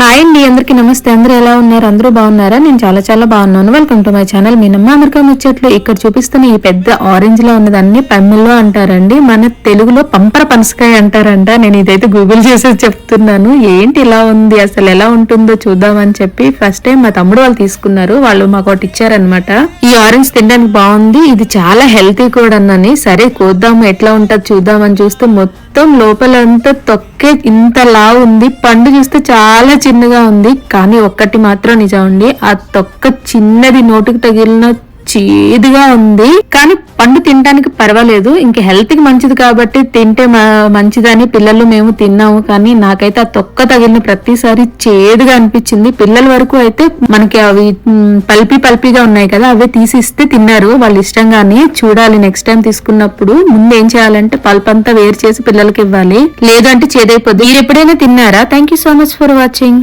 Hi అండి అందరికి నమస్తే. అందరూ ఎలా ఉన్నారు? అందరూ బాగున్నారా? నేను చాలా చాలా బాగున్నాను. వెల్కమ్ టు మై ఛానల్ మీ నమ్మ అమెరికా ముచ్చట్లు ఇక్కడ చూపిస్తున్న ఈ పెద్ద ఆరెంజ్లో ఉన్నదాన్ని పమ్మిల్లో అంటారండి. మన తెలుగులో పంపర పనసకాయ అంటారంట. నేను ఇదైతే గూగుల్ చేసి చెప్తున్నాను. ఏంటి ఇలా ఉంది? అసలు ఎలా ఉంటుందో చూద్దామని చెప్పి ఫస్ట్ టైం మా తమ్ముడు వాళ్ళు తీసుకున్నారు. వాళ్ళు మాకు ఒకటి ఇచ్చారనమాట ఈ ఆరెంజ్ తినడానికి బాగుంది. ఇది చాలా హెల్తీ కూడా అన్నని. సరే కోద్దాము. ఎట్లా ఉంటుంది చూద్దామని చూస్తే మొత్తం మొత్తం లోపలంతా తొక్కే ఇంత లా ఉంది. పండు చూస్తే చాలా చిన్నగా ఉంది. కానీ ఒక్కటి మాత్రం నిజం అండి ఆ తొక్క చిన్నది నోటికి తగిలిన చేదుగా ఉంది. కానీ పండు తినడానికి పర్వాలేదు. ఇంక హెల్త్కి మంచిది కాబట్టి తింటే మంచిదని పిల్లలు మేము తిన్నాము. కానీ నాకైతే ఆ తొక్క తగిలిన ప్రతిసారి చేదుగా అనిపించింది. పిల్లల వరకు అయితే మనకి అవి పల్పి పల్పిగా ఉన్నాయి కదా అవే తీసి ఇస్తే తిన్నారు. వాళ్ళు ఇష్టంగానే చూడాలి. నెక్స్ట్ టైం తీసుకున్నప్పుడు ముందు ఏం చేయాలంటే పల్పంతా అంతా వేరు చేసి పిల్లలకి ఇవ్వాలి. లేదంటే చేదైపోద్ది. మీరు ఎప్పుడైనా తిన్నారా? Thank you so much for watching